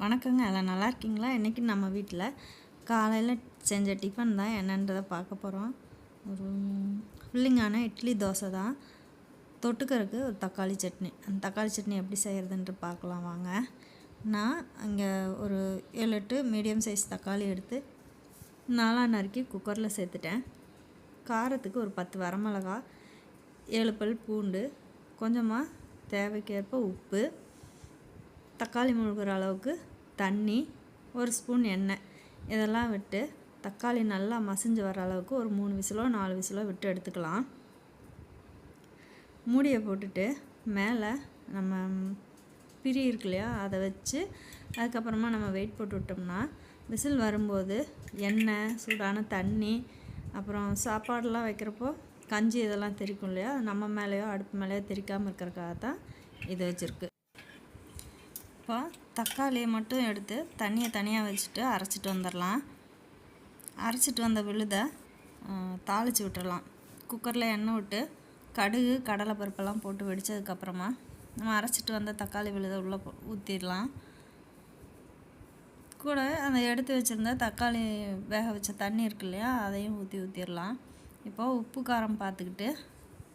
வணக்கங்க. எல்லாம் நல்லா இருக்கீங்களா? இன்றைக்கி நம்ம வீட்டில் காலையில் செஞ்ச டிஃபன் தான். என்னன்றதை பார்க்க போகிறோம் ஒரு ஃபில்லிங்கான இட்லி தோசை தான். தொட்டுக்கறதுக்கு ஒரு தக்காளி சட்னி. அந்த தக்காளி சட்னி எப்படி செய்கிறதுன்ட்டு பார்க்கலாம் வாங்க. நான் அங்கே ஒரு ஏழு எட்டு மீடியம் சைஸ் தக்காளி எடுத்து நாலாக நறுக்கி குக்கரில் சேர்த்துட்டேன். காரத்துக்கு ஒரு பத்து வரமிளகா ஏழு பல் பூண்டு கொஞ்சமாக தேவைக்கேற்ப உப்பு தக்காளி முழுகிற அளவுக்கு தண்ணி ஒரு ஸ்பூன் எண்ணெய். இதெல்லாம் விட்டு தக்காளி நல்லா மசிஞ்சு வர அளவுக்கு ஒரு மூணு விசிலோ நாலு விசிலோ விட்டு எடுத்துக்கலாம். மூடியை போட்டுட்டு மேலே நம்ம பிரி இருக்கு இல்லையா அதை வச்சு அதுக்கப்புறமா நம்ம வெயிட் போட்டு விட்டோம்னா விசில் வரும்போது எண்ணெய் சூடான தண்ணி அப்புறம் சாப்பாடெலாம் வைக்கிறப்போ கஞ்சி இதெல்லாம் தெரிக்கும் இல்லையா நம்ம மேலேயோ அடுப்பு மேலேயோ தெரிக்காமல் இருக்கிறக்காக தான் இது வச்சுருக்கு. இப்போ தக்காளியை மட்டும் எடுத்து தண்ணியை தனியாக வச்சுட்டு அரைச்சிட்டு வந்துடலாம். அரைச்சிட்டு வந்த விழுதை தாளித்து விட்டுடலாம். குக்கரில் எண்ணெய் விட்டு கடுகு கடலை பருப்பெல்லாம் போட்டு வெடித்ததுக்கப்புறமா நம்ம அரைச்சிட்டு வந்த தக்காளி விழுதை உள்ளே ஊற்றிடலாம் கூட அந்த எடுத்து வச்சுருந்த தக்காளி வேக வச்ச தண்ணி இருக்கு இல்லையா அதையும் ஊற்றி ஊற்றிடலாம் இப்போ உப்பு காரம் பார்த்துக்கிட்டு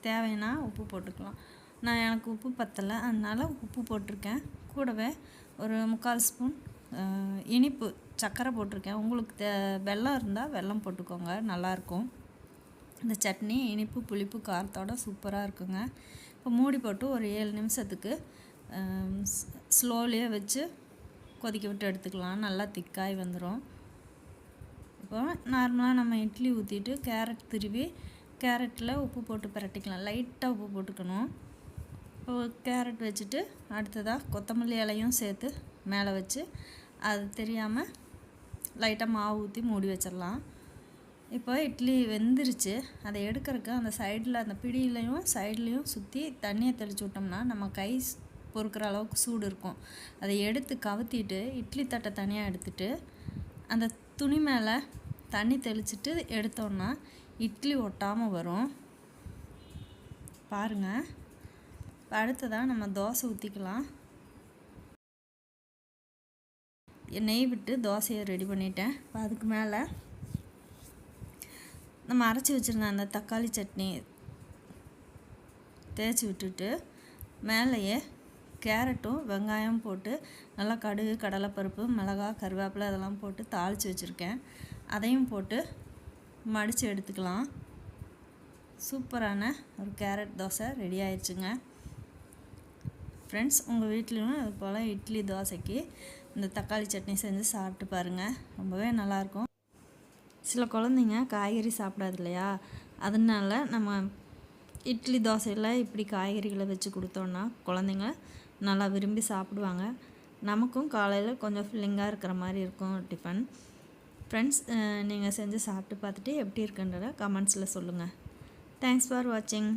தேவைன்னா உப்பு போட்டுக்கலாம். நான் எனக்கு உப்பு பத்தலை அதனால் உப்பு போட்டிருக்கேன். கூடவே ஒரு முக்கால் ஸ்பூன் இனிப்பு சர்க்கரை போட்டிருக்கேன். உங்களுக்கு தே வெல்லம் இருந்தால் வெல்லம் போட்டுக்கோங்க. நல்லாயிருக்கும் இந்த சட்னி இனிப்பு புளிப்பு காரத்தோட சூப்பராக இருக்குங்க. இப்போ மூடி போட்டு ஒரு ஏழு நிமிஷத்துக்கு ஸ்லோலியே வச்சு கொதிக்க விட்டு எடுத்துக்கலாம். நல்லா திக்காய் வந்துடும் இப்போ நார்மலாக நம்ம இட்லி ஊற்றிட்டு கேரட் திருவி கேரட்டில் உப்பு போட்டு பரட்டிக்கலாம். லைட்டாக உப்பு போட்டுக்கணும். கேரட் வச்சுட்டு அடுத்ததாக கொத்தமல்லி இலையும் சேர்த்து மேலே வச்சு அது தெரியாமல் லைட்டாக மாவு ஊற்றி மூடி வச்சிடலாம். இப்போ இட்லி வெந்துருச்சு. அதை எடுக்கிறதுக்கு அந்த சைடில் அந்த பிடியிலையும் சைட்லேயும் சுற்றி தண்ணியை தெளித்து விட்டோம்னா நம்ம கை பொறுக்கிற அளவுக்கு சூடு இருக்கும். அதை எடுத்து கவுத்திட்டு இட்லி தட்டை தனியாக எடுத்துட்டு அந்த துணி மேலே தண்ணி தெளிச்சிட்டு எடுத்தோன்னா இட்லி ஒட்டாமல் வரும். பாருங்கள் இப்போ அடுத்ததாக நம்ம தோசை ஊற்றிக்கலாம் நெய் விட்டு தோசையை ரெடி பண்ணிட்டேன். இப்போ அதுக்கு மேலே நம்ம அரைச்சி வச்சுருந்த அந்த தக்காளி சட்னி தேய்ச்சி விட்டுட்டு மேலேயே கேரட்டும் வெங்காயம் போட்டு நல்லா கடுகு கடலைப்பருப்பு மிளகா கருவேப்பிலை அதெல்லாம் போட்டு தாளித்து வச்சுருக்கேன். அதையும் போட்டு மடித்து எடுத்துக்கலாம். சூப்பரான ஒரு கேரட் தோசை ரெடி ஆயிடுச்சுங்க ஃப்ரெண்ட்ஸ் உங்கள் வீட்லேயும் அது போல் இட்லி தோசைக்கு இந்த தக்காளி சட்னி செஞ்சு சாப்பிட்டு பாருங்கள் ரொம்பவே நல்லாயிருக்கும். சில குழந்தைங்க காய்கறி சாப்பிடாது இல்லையா? அதனால நம்ம இட்லி தோசையில் இப்படி காய்கறிகளை வச்சு கொடுத்தோன்னா குழந்தைங்க நல்லா விரும்பி சாப்பிடுவாங்க. நமக்கும் காலையில் கொஞ்சம் ஃபில்லிங்காக இருக்கிற மாதிரி இருக்கும் டிஃபன் ஃப்ரெண்ட்ஸ் நீங்கள் செஞ்சு சாப்பிட்டு பார்த்துட்டு எப்படி இருக்குன்றத கமெண்ட்ஸில் சொல்லுங்கள் தேங்க்ஸ் ஃபார் வாட்சிங்